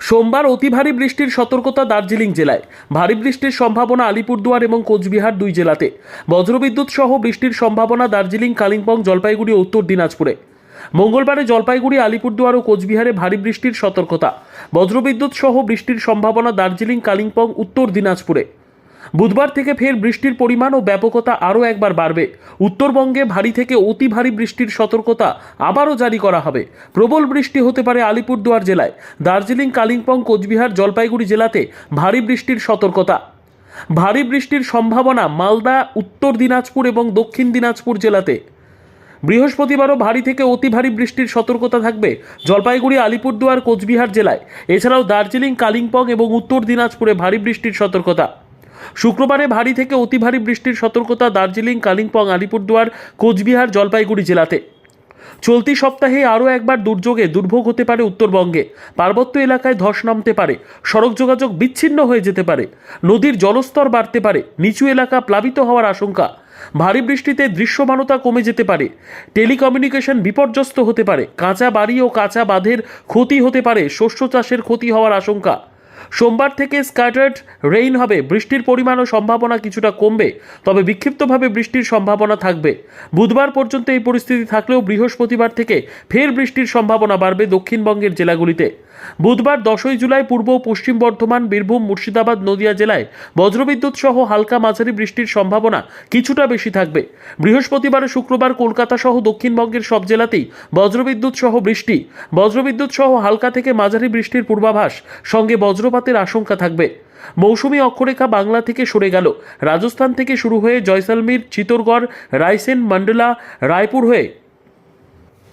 সোমবার অতি ভারী বৃষ্টির সতর্কতা দার্জিলিং জেলায়। ভারী বৃষ্টির সম্ভাবনা আলিপুরদুয়ার এবং কোচবিহার দুই জেলাতে। বজ্রবিদ্যুৎ সহ বৃষ্টির সম্ভাবনা দার্জিলিং, কালিম্পং, জলপাইগুড়ি উত্তর দিনাজপুরে। মঙ্গলবারে জলপাইগুড়ি, আলিপুরদুয়ার ও কোচবিহারে ভারী বৃষ্টির সতর্কতা। বজ্রবিদ্যুৎ সহ বৃষ্টির সম্ভাবনা দার্জিলিং, কালিম্পং, উত্তর দিনাজপুরে। বুধবার থেকে ফের বৃষ্টির পরিমাণ ও ব্যাপকতা আরও একবার বাড়বে। উত্তরবঙ্গে ভারী থেকে অতি ভারী বৃষ্টির সতর্কতা আবারও জারি করা হবে। প্রবল বৃষ্টি হতে পারে আলিপুরদুয়ার জেলায়। দার্জিলিং, কালিম্পং, কোচবিহার, জলপাইগুড়ি জেলাতে ভারী বৃষ্টির সতর্কতা। ভারী বৃষ্টির সম্ভাবনা মালদা, উত্তর দিনাজপুর এবং দক্ষিণ দিনাজপুর জেলাতে। বৃহস্পতিবারও ভারী থেকে অতি ভারী বৃষ্টির সতর্কতা থাকবে জলপাইগুড়ি, আলিপুরদুয়ার, কোচবিহার জেলায়। এছাড়াও দার্জিলিং, কালিম্পং এবং উত্তর দিনাজপুরে ভারী বৃষ্টির সতর্কতা। শুক্রবারে ভারী থেকে অতি ভারী বৃষ্টির সতর্কতা দার্জিলিং, কালিম্পং, আলিপুরদুয়ার, কোচবিহার, জলপাইগুড়ি জেলাতে। চলতি সপ্তাহে আরও একবার দুর্যোগে দুর্ভোগ হতে পারে উত্তরবঙ্গে। পার্বত্য এলাকায় ধস নামতে পারে, সড়ক যোগাযোগ বিচ্ছিন্ন হয়ে যেতে পারে, নদীর জলস্তর বাড়তে পারে, নিচু এলাকা প্লাবিত হওয়ার আশঙ্কা। ভারী বৃষ্টিতে দৃশ্যমানতা কমে যেতে পারে, টেলিকমিউনিকেশন বিপর্যস্ত হতে পারে, কাঁচা বাড়ি ও কাঁচা বাঁধের ক্ষতি হতে পারে, শস্য চাষের ক্ষতি হওয়ার আশঙ্কা। সোমবার থেকে স্ক্যাটার্ড রেইন হবে। বৃষ্টির পরিমাণ ও সম্ভাবনা কিছুটা কমবে, তবে বিক্ষিপ্তভাবে বৃষ্টির সম্ভাবনা থাকবে। বুধবার পর্যন্ত এই পরিস্থিতি থাকলেও বৃহস্পতিবার থেকে ফের বৃষ্টির সম্ভাবনা বাড়বে দক্ষিণবঙ্গের জেলাগুলিতে। বুধবার দশই জুলাই পূর্ব পশ্চিম বর্ধমান, বীরভূম, মুর্শিদাবাদ, নদিয়া জেলায় বজ্রবিদ্যুৎ সহ হালকা মাঝারি বৃষ্টির সম্ভাবনা কিছুটা বেশি থাকবে। বৃহস্পতিবার শুক্রবার কলকাতা সহ দক্ষিণবঙ্গের সব জেলাতেই বজ্রবিদ্যুৎ সহ বৃষ্টি। বজ্রবিদ্যুৎ সহ হালকা থেকে মাঝারি বৃষ্টির পূর্বাভাস, সঙ্গে বজ্রপাতের আশঙ্কা থাকবে। মৌসুমী অক্ষরেখা বাংলা থেকে সরে গেল। রাজস্থান থেকে শুরু হয়ে জয়সালমীর, চিতোরগড় রায়সেন মন্ডলা, রায়পুর হয়ে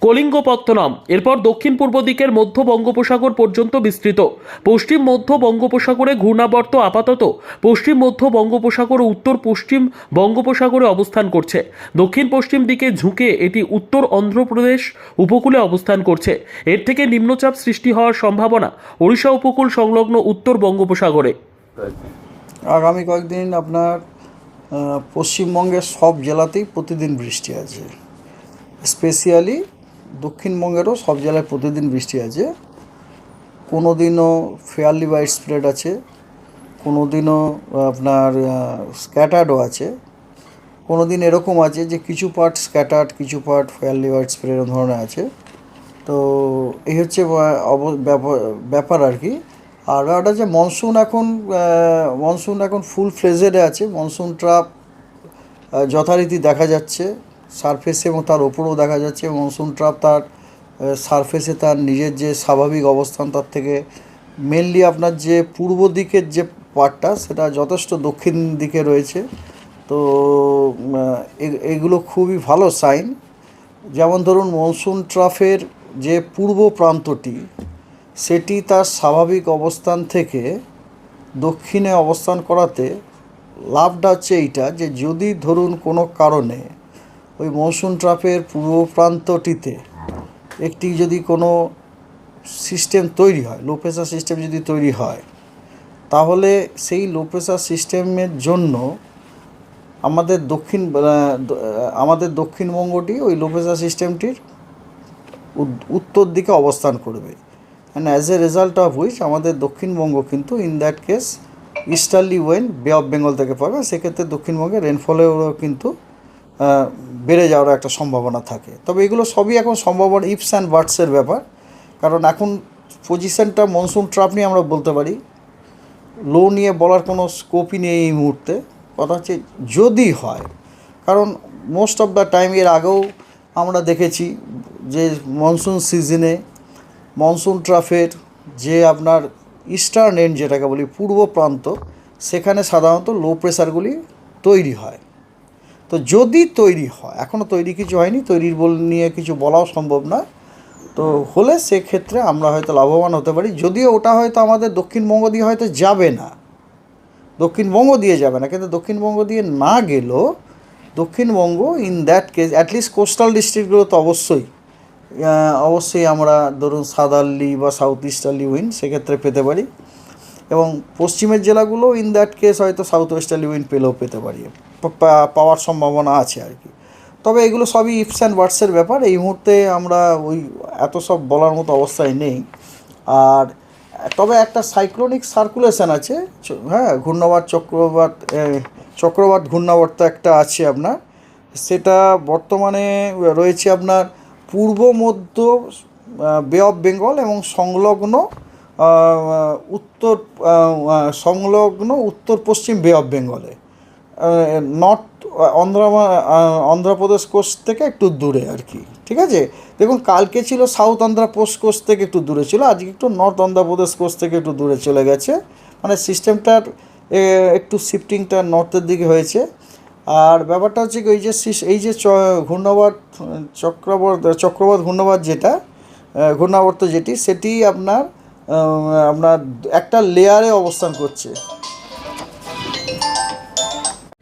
কলিঙ্গপত্তনম। এরপর দক্ষিণ পূর্ব দিকের মধ্য বঙ্গোপসাগর পর্যন্ত বিস্তৃত। পশ্চিম মধ্য বঙ্গোপসাগরে ঘূর্ণাবর্ত আপাতত। পশ্চিম মধ্য বঙ্গোপসাগর ও উত্তর পশ্চিম বঙ্গোপসাগরে অবস্থান করছে। দক্ষিণ পশ্চিম দিকে ঝুঁকে এটি উত্তর অন্ধ্রপ্রদেশ উপকূলে অবস্থান করছে। এর থেকে নিম্নচাপ সৃষ্টি হওয়ার সম্ভাবনা ওড়িশা উপকূল সংলগ্ন উত্তর বঙ্গোপসাগরে। আগামী কয়েকদিন আপনার পশ্চিমবঙ্গের সব জেলাতেই প্রতিদিন বৃষ্টি আছে। স্পেশালি দক্ষিণবঙ্গেরও সব জেলায় প্রতিদিন বৃষ্টি আছে। কোনো দিনও ফেয়ারলি ওয়াইড স্প্রেড আছে কোনো দিনও আপনার স্ক্যাটার্ডও আছে। কোনো দিন এরকম আছে যে কিছু পার্ট স্ক্যাটার্ড কিছু পার্ট ফেয়ারলি ওয়াইড স্প্রেড ধরনের আছে। তো এই হচ্ছে ব্যাপার- আর কি। আর একটা যে মনসুন এখন মনসুন এখন ফুল ফ্লেজেডে আছে। মনসুন ট্রাপ যথারীতি দেখা যাচ্ছে। সারফেসে এবং তার ওপরেও দেখা যাচ্ছে মনসুন ট্রাপ তার সারফেসে তার নিজের যে স্বাভাবিক অবস্থান তার থেকে। মেনলি আপনার যে পূর্ব দিকের যে পার্টটা সেটা যথেষ্ট দক্ষিণ দিকে রয়েছে। তো এগুলো খুবই ভালো সাইন যেমন ধরুন মনসুন ট্রাফের যে পূর্ব প্রান্তটি, সেটি তার স্বাভাবিক অবস্থান থেকে দক্ষিণে অবস্থান করাতে লাভটা হচ্ছে এইটা যে যদি ধরুন কোনো কারণে ওই মৌসুম ট্রাফের পূর্ব প্রান্তটিতে একটি যদি কোনো সিস্টেম তৈরি হয় লো প্রেশার সিস্টেম যদি তৈরি হয়, তাহলে সেই লো প্রেশার সিস্টেমের জন্য আমাদের দক্ষিণ আমাদের দক্ষিণবঙ্গটি ওই লো প্রেশার সিস্টেমটির উত্তর দিকে অবস্থান করবে। And as a result of which আমাদের দক্ষিণবঙ্গ কিন্তু in that case easterly wind bay of Bengal থেকে পাবে সেক্ষেত্রে দক্ষিণবঙ্গে রেনফলেরও কিন্তু বেড়ে যাওয়ার একটা সম্ভাবনা থাকে। তবে এগুলো সবই এখন সম্ভাবনা ইপস অ্যান্ড বার্ডসের ব্যাপার। কারণ এখন পজিশনটা মনসুন ট্রাপ নিয়ে আমরা বলতে পারি, লো নিয়ে বলার কোনো স্কোপই নেই এই মুহূর্তে। কথা হচ্ছে যদি হয়, কারণ মোস্ট অফ দ্য টাইম এর আগেও আমরা দেখেছি যে মনসুন সিজনে মনসুন ট্রাফের যে আপনার ইস্টার্ন এন্ড যেটাকে বলি পূর্ব প্রান্ত, সেখানে সাধারণত লো প্রেশারগুলি তৈরি হয়। তো যদি তৈরি হয় এখনও তৈরি কিছু হয়নি, তৈরির বল নিয়ে কিছু বলাও সম্ভব নয়, তো হলে সেক্ষেত্রে আমরা হয়তো লাভবান হতে পারি। যদিও ওটা হয়তো আমাদের দক্ষিণবঙ্গ দিয়ে হয়তো যাবে না। দক্ষিণবঙ্গ দিয়ে যাবে না, কিন্তু দক্ষিণবঙ্গ দিয়ে না গেলেও Dakshinbanga in that case at least coastal ডিস্ট্রিক্টগুলো তো অবশ্যই অবশ্যই আমরা ধরুন সাদারলি বা সাউথ ইস্টার্লি উইন সেক্ষেত্রে পেতে পারি। এবং পশ্চিমের জেলাগুলো ইন দ্যাট কেস হয়তো সাউথ ওয়েস্টার্লি উইন পেলেও পেতে পারি। পাওয়ার সম্ভাবনা আছে আর কি। তবে এগুলো সবই ইফস অ্যান্ড ওয়ার্ডসের ব্যাপার। এই মুহূর্তে আমরা ওই এত সব বলার মতো অবস্থায় নেই। আর তবে একটা সাইক্লোনিক সার্কুলেশন আছে। হ্যাঁ ঘূর্ণাবাত চক্রবাত এ, চক্রবাত ঘূর্ণাবর্ত একটা আছে আপনার। সেটা বর্তমানে রয়েছে আপনার পূর্ব মধ্য বে অফ বেঙ্গল এবং সংলগ্ন উত্তর সংলগ্ন উত্তর পশ্চিম বে অফ বেঙ্গলে। নর্থ অন্ধ্র অন্ধ্রপ্রদেশ কোস্ট থেকে একটু দূরে আর কি, ঠিক আছে? দেখুন, কালকে ছিল সাউথ অন্ধ্রপ্রদেশ কোস্ট থেকে একটু দূরে ছিল, আজকে একটু নর্থ অন্ধ্রপ্রদেশ কোস্ট থেকে একটু দূরে চলে গেছে। মানে সিস্টেমটার একটু শিফটিংটা নর্থের দিকে হয়েছে। আর ব্যাপারটা হচ্ছে কি, ওই যে এই যে ঘূর্ণাবর্ত, চক্রবর্ত চক্রবাত ঘূর্ণাবর্ত যেটা ঘূর্ণাবর্ত যেটি, সেটি আপনার আপনার একটা লেয়ারে অবস্থান করছে।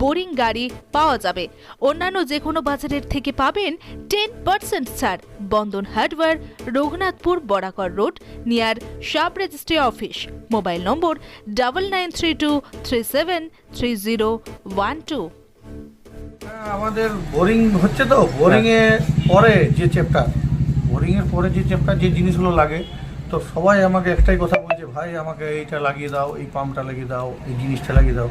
বোরিং গাড়ি পাওয়া যাবে। অন্যান্য যে কোনো বাজারের থেকে পাবেন টেন পার্সেন্ট ছাড়। Bandhan hardware Raghunathpur Barakar road near sub registry office. Mobile number double nine three two three seven three zero one two হ্যাঁ, আমাদের বোরিং হচ্ছে তো বোরিং এ পরে যে চ্যাপ্টার বোরিং এর পরে যে চ্যাপ্টার যে জিনিসগুলো লাগে তো সবাই আমাকে একটাই কথা বলছে ভাই আমাকে এইটা লাগিয়ে দাও এই পাম্পটা লাগিয়ে দাও এই জিনিসটা লাগিয়ে দাও।